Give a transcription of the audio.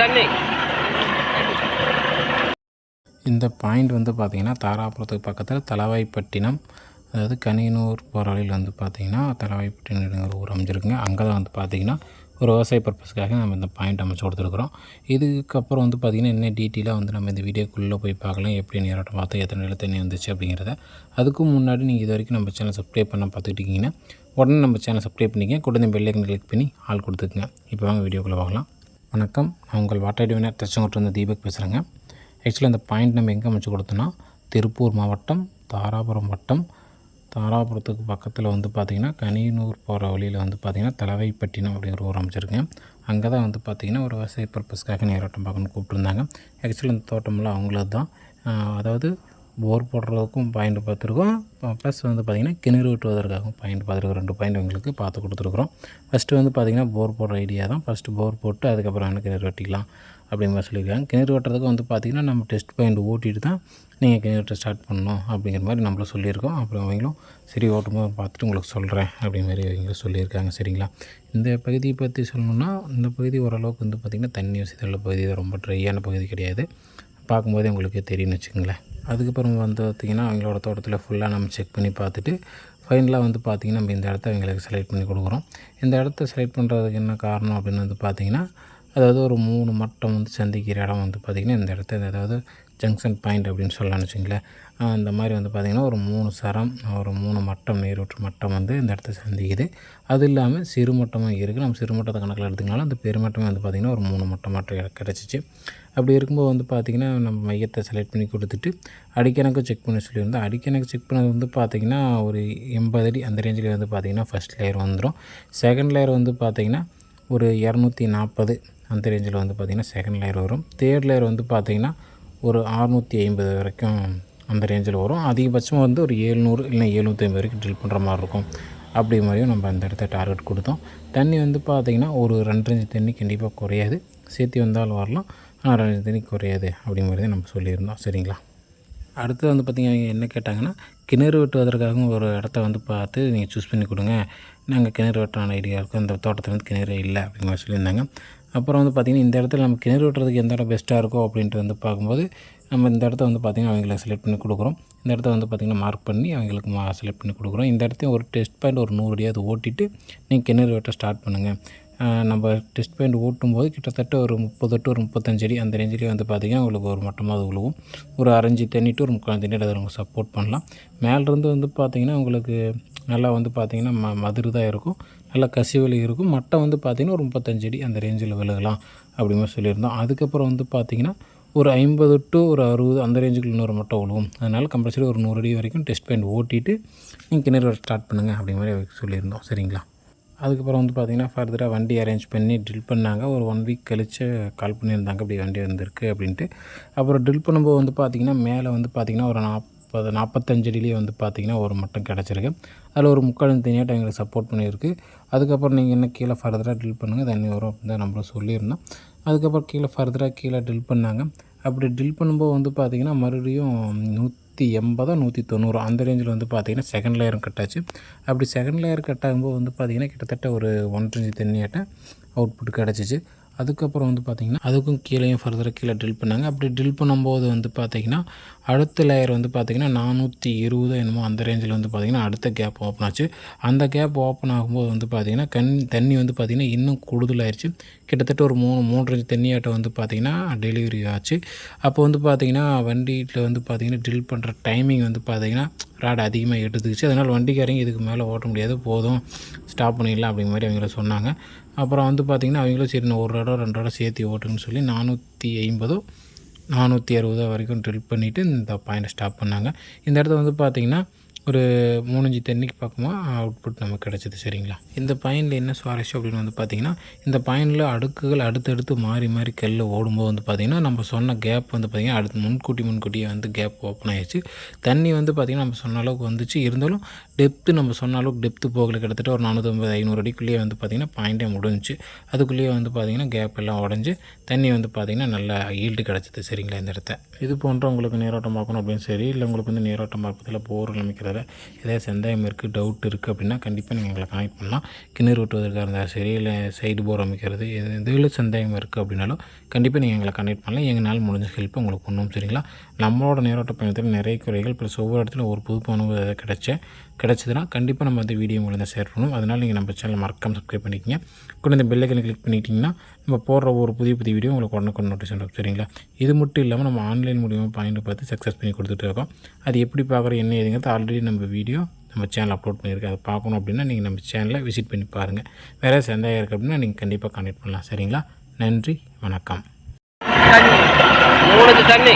தண்ணி. இந்த பாயிண்ட் வந்து பார்த்திங்கன்னா தாராபுரத்துக்கு பக்கத்தில் தலவாய்ப்பட்டினம் அதாவது கனியனூர் போகிற வழியில் வந்து பார்த்திங்கன்னா தலவாய்ப்பட்டினங்கிற ஊர் அமைஞ்சிருக்குங்க. அங்கே தான் வந்து பார்த்திங்கன்னா ஒரு விவசாய பர்பஸ்க்காக நம்ம இந்த பாயிண்ட் அமைச்சு கொடுத்துருக்குறோம். இதுக்கப்புறம் வந்து பார்த்திங்கன்னா என்ன டீட்டெயிலாக வந்து நம்ம இந்த வீடியோக்குள்ளே போய் பார்க்கலாம் எப்படி நேரோட்டம் பார்த்து எத்தனை நில தண்ணி வந்துச்சு அப்படிங்கிறத. அதுக்கும் முன்னாடி நீங்கள் இது வரைக்கும் நம்ம சேனல் சப்ஸ்கிரைப் பண்ண பார்த்துக்கிட்டிங்கன்னா உடனே நம்ம சேனல் சப்ஸ்கிரைப் பண்ணிக்க கொடுத்த பெல்லைக்கன் கிளிக் பண்ணி ஆள் கொடுத்துக்குங்க. இப்போ வாங்க வீடியோக்குள்ளே பார்க்கலாம் வணக்கம். நான் உங்கள் வாட்டர் வினர் திருச்செங்கோட்டிலிருந்து தீபக் பேசுகிறேங்க ஆக்சுவலாக அந்த பாயிண்ட் நம்ம எங்கே அமைச்சு கொடுத்தோன்னா திருப்பூர் மாவட்டம் தாராபுரம் வட்டம். தாராபுரத்துக்கு பக்கத்தில் வந்து பார்த்திங்கன்னா கனியனூர் போகிற வழியில் வந்து பார்த்திங்கன்னா தலைவைப்பட்டினம் அப்படிங்கிற ஊர் அமைச்சிருக்கேன் அங்கே தான் வந்து பார்த்திங்கன்னா ஒரு விவசாய பர்பஸ்க்காக நேரோட்டம் பார்க்கணும்னு கூப்பிட்டுருந்தாங்க. ஆக்சுவலி அந்த தோட்டமெல்லாம் அவங்களது தான் அதாவது போர் போடுறதுக்கும் பாயிண்ட் பார்த்துருக்கோம். ப்ளஸ் வந்து பார்த்திங்கன்னா கிணறு வெட்டுவதற்காகவும் பாயிண்ட் பார்த்துருக்கோம். ரெண்டு பாயிண்ட் எங்களுக்கு பார்த்து கொடுத்துருக்குறோம். ஃபஸ்ட்டு வந்து பார்த்திங்கன்னா போர் போடுற ஐடியா தான். ஃபஸ்ட்டு போர் போட்டு அதுக்கப்புறம் என்ன கிணறு வெட்டிக்கலாம் அப்படிங்கிற மாதிரி சொல்லியிருக்காங்க. கிணறு வெட்டுறதுக்கு வந்து பார்த்திங்கன்னா நம்ம டெஸ்ட் பாயிண்ட் ஓட்டிட்டு தான் நீங்கள் கிணறு வெட்ட ஸ்டார்ட் பண்ணணும் அப்படிங்கிற மாதிரி நம்மளும் சொல்லியிருக்கோம். அப்புறம் அவங்களும் சரி ஓட்டும்போது பார்த்துட்டு உங்களுக்கு சொல்கிறேன் அப்படிங்கிற மாதிரி அவங்க சொல்லியிருக்காங்க. சரிங்களா? இந்த பகுதியை பற்றி சொல்லணும்னா இந்த பகுதி ஓரளவுக்கு வந்து பார்த்திங்கன்னா தண்ணி வசதி உள்ள பகுதி ரொம்ப ட்ரையான பகுதி கிடையாது. பார்க்கும்போதே உங்களுக்கு தெரியும்னு வச்சுக்கோங்களேன். அதுக்கப்புறம் வந்து பார்த்திங்கன்னா அவங்களோட தோட்டத்தில் ஃபுல்லாக நம்ம செக் பண்ணி பார்த்துட்டு ஃபைனலாக வந்து பார்த்திங்கன்னா நம்ம இந்த இடத்த அவங்களுக்கு செலக்ட் பண்ணி கொடுக்குறோம். இந்த இடத்த செலக்ட் பண்ணுறதுக்கு என்ன காரணம் அப்படின்னு வந்து பார்த்திங்கன்னா அதாவது ஒரு மூணு மட்டம் வந்து சந்திக்கிற இடம் வந்து பார்த்திங்கன்னா இந்த இடத்த அதாவது ஜங்ஷன் பாயிண்ட் அப்படின்னு சொல்லலாம்னு வச்சுங்களேன். அந்த மாதிரி வந்து பார்த்திங்கன்னா ஒரு மூணு சரம் ஒரு மூணு மட்டம் நீரூற்று மட்டம் வந்து இந்த இடத்த சந்திக்குது. அது இல்லாமல் சிறுமட்டமும் இருக்குது. நம்ம சிறுமட்டத்தை கணக்கில் எடுத்துக்கனாலும் அந்த பெருமட்டமே வந்து பார்த்திங்கன்னா ஒரு மூணு மட்டம் மட்டும் கிடச்சிச்சு. அப்படி இருக்கும்போது வந்து பார்த்திங்கன்னா நம்ம மையத்தை செலக்ட் பண்ணி கொடுத்துட்டு அடிக்கணக்கு செக் பண்ண சொல்லியிருந்தோம். அடிக்கணக்கு செக் பண்ணது வந்து பார்த்திங்கன்னா ஒரு எண்பது அடி அந்த ரேஞ்சில் வந்து பார்த்திங்கன்னா ஃபஸ்ட் லேயர் வந்துடும் செகண்ட் லேயர் வந்து பார்த்திங்கன்னா ஒரு இரநூத்தி நாற்பது அந்த ரேஞ்சில் வந்து பார்த்திங்கன்னா செகண்ட் லேயர் வரும். தேர்ட் லேயர் வந்து பார்த்திங்கன்னா ஒரு அறுநூற்றி ஐம்பது வரைக்கும் அந்த ரேஞ்சில் வரும். அதிகபட்சமாக வந்து ஒரு ஏழ்நூறு இல்லை எழுநூற்றி ஐம்பது வரைக்கும் ட்ரில் பண்ணுற மாதிரி இருக்கும். அப்படி மாதிரியும் நம்ம அந்த இடத்த டார்கெட் கொடுத்தோம். தண்ணி வந்து பார்த்திங்கன்னா ஒரு ரெண்டு தண்ணி கண்டிப்பாக குறையாது. சேர்த்து வந்தாலும் வரலாம். ஆனால் ரெண்டு தண்ணி குறையாது அப்படிங்கிறத நம்ம சொல்லியிருந்தோம். சரிங்களா? அடுத்து வந்து பார்த்திங்கன்னா என்ன கேட்டாங்கன்னா கிணறு வெட்டுவதற்காகவும் ஒரு இடத்த வந்து பார்த்து நீங்கள் சூஸ் பண்ணி கொடுங்க. நாங்கள் கிணறு வெட்டான ஐடியா இருக்கும் இந்த தோட்டத்தில் வந்து கிணறு இல்லை அப்படிங்கிற மாதிரி சொல்லியிருந்தாங்க. அப்புறம் வந்து பார்த்திங்கன்னா இந்த இடத்துல நம்ம கிணறு வெட்டுறதுக்கு எந்த இடம் பெஸ்ட்டாக இருக்கோ அப்படின்ட்டு வந்து பார்க்கும்போது நம்ம இந்த இடத்த வந்து பார்த்திங்கன்னா அவங்களுக்கு செலக்ட் பண்ணி கொடுக்குறோம். இந்த இடத்த வந்து பார்த்திங்கன்னா மார்க் பண்ணி அவங்களுக்கு மா செலக்ட் பண்ணி கொடுக்குறோம். இந்த இடத்தையும் ஒரு டெஸ்ட் பாயிண்ட் ஒரு நூறு அடியாவது ஓட்டிட்டு நீங்கள் கிணறு வெட்ட ஸ்டார்ட் பண்ணுங்கள் நம்ம டெஸ்ட் பாயிண்ட் ஓட்டும்போது கிட்டத்தட்ட ஒரு முப்பது டு ஒரு முப்பத்தஞ்சு அடி அந்த ரேஞ்சிலே வந்து பார்த்திங்கன்னா உங்களுக்கு ஒரு மட்டமாக விழுவும் ஒரு அரைஞ்சி தண்ணி டு ஒரு முக்கால் தண்ணி அதை உங்களுக்கு சப்போர்ட் பண்ணலாம். மேலேருந்து வந்து பார்த்திங்கன்னா உங்களுக்கு நல்லா வந்து பார்த்திங்கன்னா ம மதுரு தான் இருக்கும். நல்லா கசிவலி இருக்கும். மட்டை வந்து பார்த்திங்கன்னா ஒரு முப்பத்தஞ்சு அடி அந்த ரேஞ்சில் விழுகலாம் அப்படி சொல்லியிருந்தோம். அதுக்கப்புறம் வந்து பார்த்திங்கன்னா ஒரு ஐம்பது டு ஒரு அறுபது அந்த ரேஞ்சுக்குள்ள இன்னொரு மட்டை விழுவும். அதனால் கம்பல்சரி ஒரு நூறு அடி வரைக்கும் டெஸ்ட் பெயிண்ட் ஓட்டிட்டு நீங்கள் கிணறு ஸ்டார்ட் பண்ணுங்கள் அப்படி மாதிரி சொல்லியிருந்தோம். சரிங்களா? அதுக்கப்புறம் வந்து பார்த்திங்கன்னா ஃபர்தராக வண்டி அரேஞ்ச் பண்ணி ட்ரில் பண்ணாங்க. ஒரு ஒன் வீக் கழித்து கால் பண்ணியிருந்தாங்க. அப்படி வண்டி வந்திருக்கு அப்படின்ட்டு. அப்புறம் ட்ரில் பண்ணும்போது வந்து பார்த்திங்கன்னா மேலே வந்து பார்த்திங்கன்னா ஒரு நாற்பது நாற்பத்தஞ்சு நாற்பத்தஞ்சடியிலே வந்து பார்த்திங்கன்னா ஒரு மட்டம் கிடச்சிருக்கு. அதில் ஒரு முக்கால் தனியாட்டம் எங்களுக்கு சப்போர்ட் பண்ணியிருக்கு. அதுக்கப்புறம் நீங்கள் என்ன கீழே ஃபர்தராக ட்ரில் பண்ணுங்கள் தண்ணி வரும். அப்படின்னு தான் நம்மளும் சொல்லியிருந்தோம் அதுக்கப்புறம் கீழே ஃபர்தராக கீழே ட்ரில் பண்ணாங்க. அப்படி ட்ரில் பண்ணும்போது வந்து பார்த்திங்கன்னா மறுபடியும் நூற்றி எண்பதோ நூற்றி தொண்ணூறு அந்த ரேஞ்சில் வந்து பார்த்திங்கன்னா செகண்ட் லேயரும் கட்டாச்சு அப்படி செகண்ட் லேயர் கட் ஆகும்போது வந்து பார்த்திங்கன்னா கிட்டத்தட்ட ஒரு ஒன்றரை இன்ச்சு தண்ணியாட்ட அவுட்புட் கிடச்சிச்சு. அதுக்கப்புறம் வந்து பார்த்திங்கன்னா அதுக்கும் கீழேயும் ஃபர்தராக கீழே ட்ரில் பண்ணாங்க. அப்படி ட்ரில் பண்ணும்போது வந்து பார்த்திங்கன்னா அடுத்த லேயர் வந்து பார்த்திங்கன்னா நானூற்றி இருபது என்னமோ அந்த ரேஞ்சில் வந்து பார்த்திங்கன்னா அடுத்த கேப் ஓப்பன் ஆச்சு. அந்த கேப் ஓப்பன் ஆகும்போது வந்து பார்த்திங்கன்னா கண் தண்ணி வந்து பார்த்திங்கன்னா இன்னும் கூடுதலாயிருச்சு. கிட்டத்தட்ட ஒரு மூணு மூன்றரை தண்ணியாட்டம் வந்து பார்த்திங்கன்னா டெலிவரி ஆச்சு. அப்போ வந்து பார்த்திங்கன்னா வண்டியில் வந்து பார்த்திங்கன்னா ட்ரில் பண்ணுற டைமிங் வந்து பார்த்திங்கன்னா ராடு அதிகமாக எடுத்துக்கிச்சு. அதனால் வண்டிக்காரங்க இதுக்கு மேலே ஓட்ட முடியாது. போதும் ஸ்டாப் பண்ணிடலாம் அப்படிங்கிற மாதிரி அவங்கள சொன்னாங்க. அப்புறம் வந்து பார்த்திங்கன்னா அவங்களும் சரி நான் ஒரு இடம் ரெண்டு இடம் சேர்த்து ஓட்டுன்னு சொல்லி நானூற்றி ஐம்பதோ நானூற்றி அறுபதோ வரைக்கும் ட்ரில் பண்ணிவிட்டு இந்த பாயிண்ட்டை ஸ்டாப் பண்ணாங்க. இந்த இடத்துல வந்து பார்த்திங்கன்னா ஒரு மூணஞ்சு தென்னைக்கு பக்கமாக அவுட்புட் நமக்கு கிடச்சிது. சரிங்களா? இந்த பாயிண்டில் என்ன சுவாரஸ்யம் அப்படின்னு வந்து பார்த்திங்கன்னா இந்த பாயிண்டில் அடுக்குகள் அடுத்தடுத்து மாறி மாறி கல்ல ஓடும்போது வந்து பார்த்திங்கன்னா நம்ம சொன்ன கேப் வந்து பார்த்திங்கன்னா அடுத்து முன்கூட்டி முன்கூட்டியே வந்து கேப் ஓப்பன் ஆயிடுச்சு தண்ணி வந்து பார்த்திங்கன்னா நம்ம சொன்ன அளவுக்கு வந்துச்சு. இருந்தாலும் டெப்த்து நம்ம சொன்ன அளவுக்கு டெப்த்து போகல. கிட்டத்தட்ட ஒரு நானூற்றம்பது ஐநூறு அடிக்குள்ளேயே வந்து பார்த்திங்கன்னா பாயிண்டே முடிஞ்சுச்சு. அதுக்குள்ளேயே வந்து பார்த்திங்கன்னா கேப் எல்லாம் உடஞ்சி தண்ணி வந்து பார்த்திங்கன்னா நல்லா ஈல்டு கிடச்சிது. சரிங்களா இந்த இடத்த இது போன்ற உங்களுக்கு நீரோட்டம் பார்க்கணும் அப்படின்னு சரி இல்லை உங்களுக்கு வந்து நீரோட்டம் பார்ப்பதில் போர் அமைக்கிறது பயன்படுத்துறதுல ஏதாவது சந்தேகம் இருக்குது டவுட் இருக்குது அப்படின்னா கண்டிப்பாக நீங்கள் எங்களை கனெக்ட் பண்ணலாம். கிணறு ஓட்டுவதற்காக இருந்தால் சரி இல்லை சைடு போர் அமைக்கிறது எது எதில் சந்தேகம் இருக்குது அப்படின்னாலும் கண்டிப்பாக நீங்கள் எங்களை கனெக்ட் பண்ணலாம். எங்களால் முடிஞ்ச ஹெல்ப் உங்களுக்கு பண்ணுவோம் சரிங்களா? நம்மளோட நேரோட்ட பயணத்தில் நிறைய குறைகள் ப்ளஸ் ஒவ்வொரு இடத்துல ஒரு புது அனுபவம் ஏதாவது கிடைச்ச கிடச்சதுன்னா கண்டிப்பாக நம்ம வந்து வீடியோ மூலம் தான் ஷேர் பண்ணுவோம். அதனால் நீங்கள் நம்ம சேனல் மறக்காமல் சப்ஸ்கிரைப் பண்ணிக்கிங்க. கூட இந்த பெல்லைக்கனை கிளிக் பண்ணிட்டீங்கன்னா நம்ம போடுற ஒரு புதிய புதிய வீடியோ உங்களுக்கு உடனுக்குடன் நோட்டீஸ் வரும் சரிங்களா? இது மட்டும் இல்லாமல் நம்ம ஆன்லைன் மூலியமாக பாயிண்ட் பார்த்து சக்ஸஸ் பண்ணி கொடுத்துட்டு இருக்கோம். அது எப்படி பார்க்குறோம் என்ன ஏதுங்கிறது ஆல்ரெடி நம்ம வீடியோ நம்ம சேனல் அப்லோட் பண்ணியிருக்கோம் அதை பார்க்கணும் அப்படின்னா நீங்கள் நம்ம சேனலை விசிட் பண்ணி பாருங்கள் வேறு சந்தேகம் இருக்குது அப்படின்னா நீங்கள் கண்டிப்பாக கான்டெக்ட் பண்ணலாம். சரிங்களா? நன்றி வணக்கம். தண்ணி.